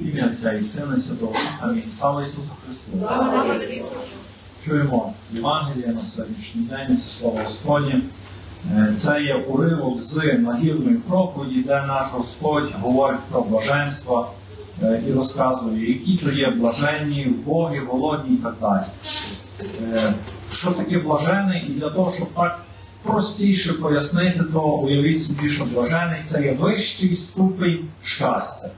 Ім'я Отця і Сина Святого Амінь. Слава Ісусу Христу! Чуємо Євангелія на сьогоднішній день, це слово Господнє. Е, Це є уривок з нагірної проповіді, де наш Господь говорить про блаженство е, і розказує, які то є блаженні, вбогі, голодні і так далі. Е, Що таке блажений? І для того, щоб так простіше пояснити, то уявіть собі, що блажений це є вищий ступень щастя.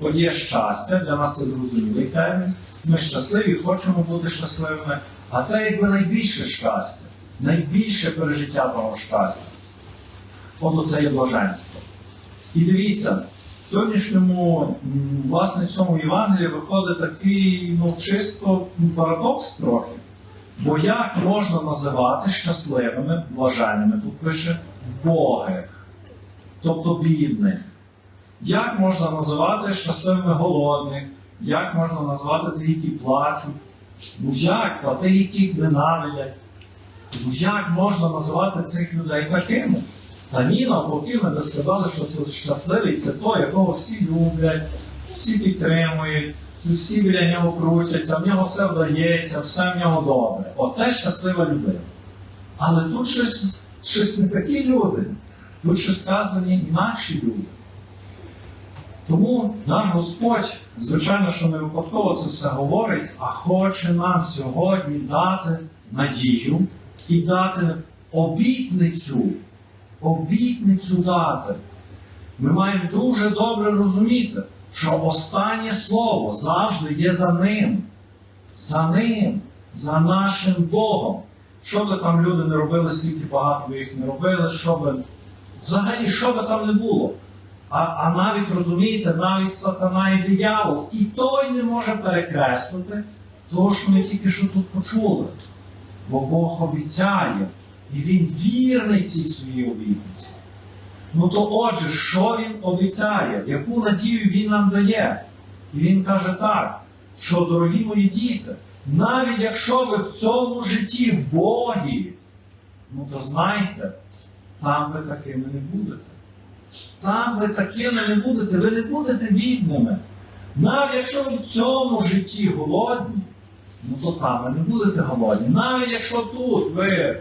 От є щастя, для нас це зрозумілий термін. Ми щасливі, хочемо бути щасливими. А це якби найбільше щастя, найбільше пережиття того щастя. От це є блаженство. І дивіться, в сьогоднішньому, власне, в цьому Євангелії виходить такий ну, чисто парадокс трохи. Бо як можна називати щасливими, блаженними, тут пише вбогих, тобто бідних. Як можна називати щасливими голодних? Як можна назвати тих, які плачуть? Ну як? А тих, яких ненавидять? Ну як можна називати цих людей такими? Та ні, навпаки, ми сказали, що це щасливий це той, якого всі люблять, всі підтримують, всі біля нього крутяться, в нього все вдається, все в нього добре. Оце щаслива людина. Але тут щось, щось не такі люди. Тут ще сказані інакші люди. Тому наш Господь, звичайно, що не випадково це все говорить, а хоче нам сьогодні дати надію і дати обітницю, обітницю дати. Ми маємо дуже добре розуміти, що останнє слово завжди є за ним. За ним, за нашим Богом. Що би там люди не робили, скільки багато ви їх не робили, що би, взагалі, що би там не було. А, а навіть розумієте, навіть сатана і диявол, і той не може перекреслити того, що ми тільки що тут почули. Бо Бог обіцяє, і Він вірний цій своїй обітниці. Ну то отже, що він обіцяє, яку надію він нам дає? І він каже так, що, дорогі мої діти, навіть якщо ви в цьому житті в Богі, ну то знайте, там ви такими не будете. Там ви такими не будете, ви не будете бідними. Навіть якщо ви в цьому житті голодні, ну то там ви не будете голодні. Навіть якщо тут ви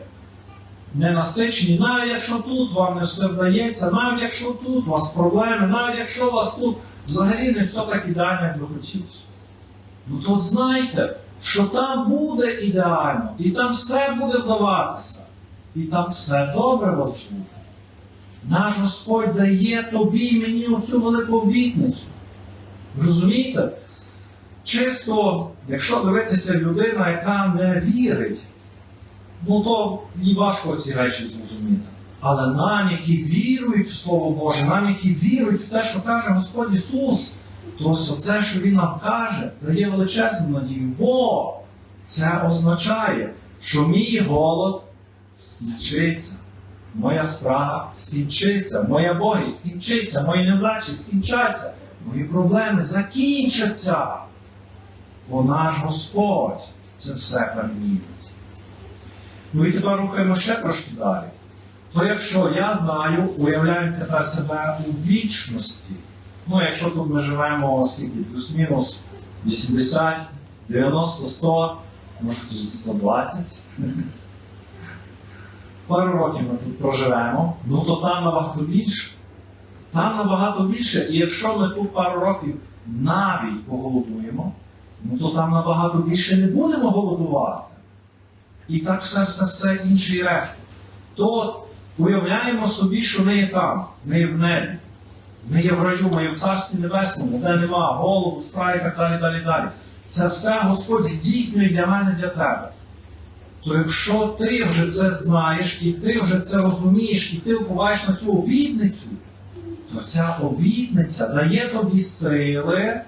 ненасичені, навіть якщо тут вам не все вдається, навіть якщо тут у вас проблеми, навіть якщо у вас тут взагалі не все так ідеально, як ви хотілося. Ну то от знайте, що там буде ідеально, і там все буде вдаватися, і там все добре вас буде. Наш Господь дає тобі і мені оцю велику обітницю. Розумієте? Чисто, якщо дивитися людина, яка не вірить, ну то їй важко ці речі зрозуміти. Але нам, які вірують в Слово Боже, нам, які вірують в те, що каже Господь Ісус, то це, що Він нам каже, дає величезну надію. Бо це означає, що мій голод скінчиться. Моя спрага скінчиться, моя боги скінчиться, мої невдачі скінчаться, мої проблеми закінчаться. Бо наш Господь це все перемінить. Ну і тепер рухаємо ще трошки далі. То якщо я знаю, уявляю тепер себе у вічності, ну якщо тут ми живемо скільки плюс-мінус 80, 90, 100, може 120 пару років ми тут проживемо, ну то там набагато більше. Там набагато більше. І якщо ми тут пару років навіть поголодуємо, ну то там набагато більше не будемо голодувати. І так все, все, все інше і решту. То уявляємо собі, що ми є там, ми є в небі. Ми є в раю, ми є в Царстві Небесному, де нема голову, справи і так далі, далі, далі. Це все Господь здійснює для мене, для тебе то якщо ти вже це знаєш, і ти вже це розумієш, і ти уповаєш на цю обітницю, то ця обітниця дає тобі сили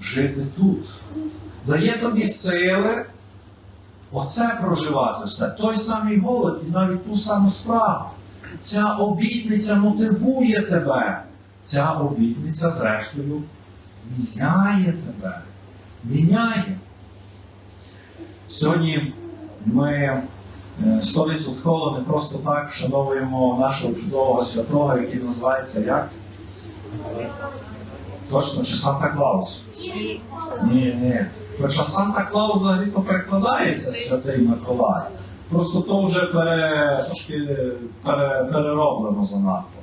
жити тут. Дає тобі сили оце проживати все, той самий голод і навіть ту саму справу. Ця обітниця мотивує тебе. Ця обітниця, зрештою, міняє тебе. Міняє. Сьогодні ми е, 100% не просто так вшановуємо нашого чудового святого, який називається як? Точно, чи Санта Клаус? Ні, ні. Хоча Санта Клаус взагалі то перекладається Святий Миколай. Просто то вже пере, трошки пере, перероблено занадто.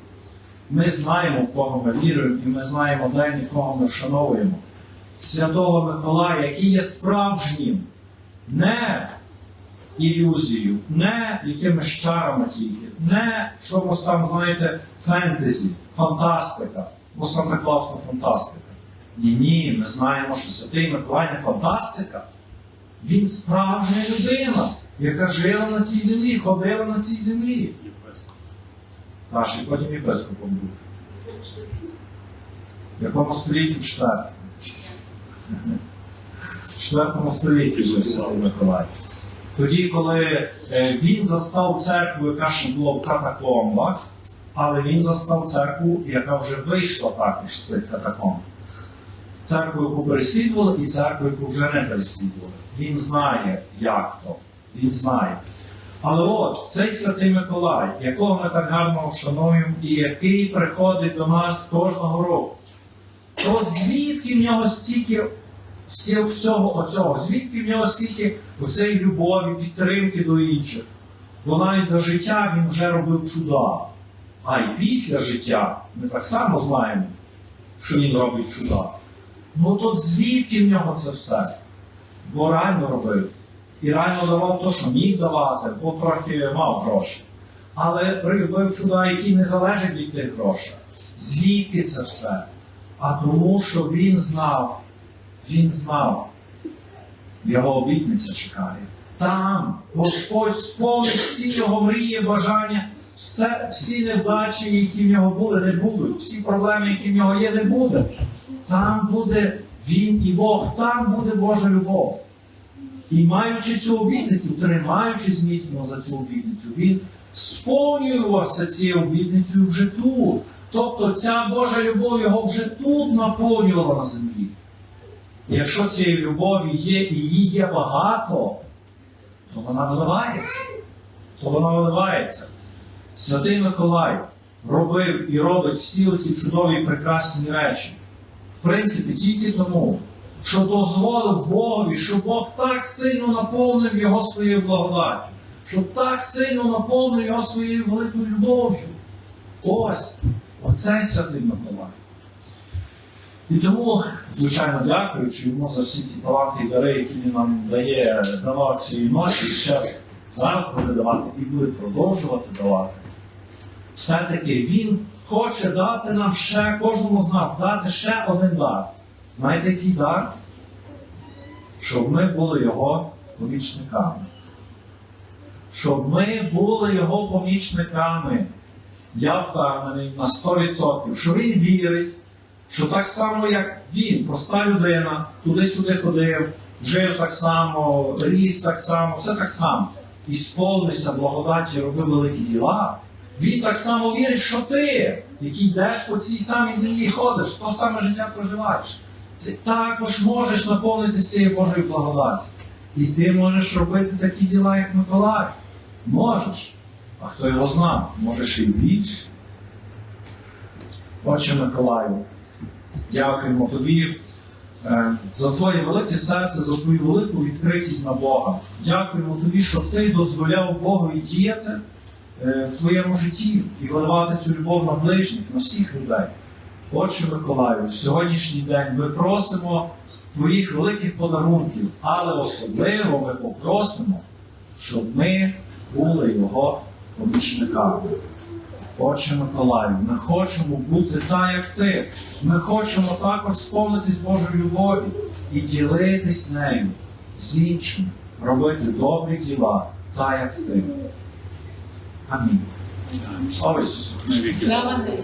Ми знаємо, в кого ми віруємо, і ми знаємо день, і кого ми вшановуємо. Святого Миколая, який є справжнім, не ілюзією, не якимись чарами тільки, не чомусь там, знаєте, фентезі, фантастика. Бо Санта Клаус не фантастика. Ні, ні, ми знаємо, що Святий Миколай не фантастика. Він справжня людина, яка жила на цій землі, ходила на цій землі. Наш, і потім єпископом був. В якому столітті? В четвертому. В четвертому столітті жив Святий Миколай. Тоді, коли е, він застав церкву, яка ще була в катакомбах, але він застав церкву, яка вже вийшла також з цих катакомб. Церкву, яку переслідували, і церкву, яку вже не переслідували. Він знає, як то. Він знає. Але от цей святий Миколай, якого ми так гарно вшануємо, і який приходить до нас кожного року. То звідки в нього стільки всього оцього, звідки в нього стільки цієї любові, підтримки до інших. Бо навіть за життя він вже робив чуда. А і після життя ми так само знаємо, що він робить чуда. Ну то звідки в нього це все? Бо реально робив. І реально давав те, що міг давати, бо трохи мав грошей. Але робив чуда, які не залежать від тих грошей. Звідки це все? А тому, що він знав, він знав, його обітниця чекає. Там Господь сповнить всі його мрії, бажання, все, всі невдачі, які в нього були, не будуть, всі проблеми, які в нього є, не буде. Там буде він і Бог, там буде Божа любов. І маючи цю обітницю, тримаючись міцно за цю обітницю, він сповнювався цією обітницею вже тут. Тобто ця Божа любов його вже тут наповнювала на землі. Якщо цієї любові є і її є багато, то вона виливається. То вона виливається. Святий Миколай робив і робить всі оці чудові прекрасні речі. В принципі, тільки тому, що дозволив Богові, що Бог так сильно наповнив його своєю благодаттю, що так сильно наповнив його своєю великою любов'ю. Ось, оце святий Миколай. І тому, звичайно, дякуючи йому за всі ці таланти і дари, які він нам дає, давав цієї ночі, і ще зараз буде давати і буде продовжувати давати. Все-таки він хоче дати нам ще, кожному з нас, дати ще один дар. Знаєте, який дар? Щоб ми були його помічниками. Щоб ми були його помічниками. Я впевнений на 100%, що він вірить, що так само, як він, проста людина, туди-сюди ходив, жив так само, ріс так само, все так само. І сповнився благодаті, робив великі діла. Він так само вірить, що ти, який йдеш по цій самій землі, ходиш, то саме життя проживаєш. Ти також можеш наповнитися цією Божою благодаті. І ти можеш робити такі діла, як Миколай. Можеш. А хто його знав, можеш і більше. Отче Миколаю, дякуємо тобі е, за твоє велике серце, за твою велику відкритість на Бога. Дякуємо тобі, що ти дозволяв Богу і діяти е, в твоєму житті і виливати цю любов на ближніх, на всіх людей. Отче Миколаю, в сьогоднішній день ми просимо твоїх великих подарунків, але особливо ми попросимо, щоб ми були його помічниками. Отче Миколаю, ми хочемо бути так, як ти. Ми хочемо також сповнитись Божою любові і ділитись нею з іншими, робити добрі діла, так як ти. Амінь. Слава Ісусу! Слава Тобі.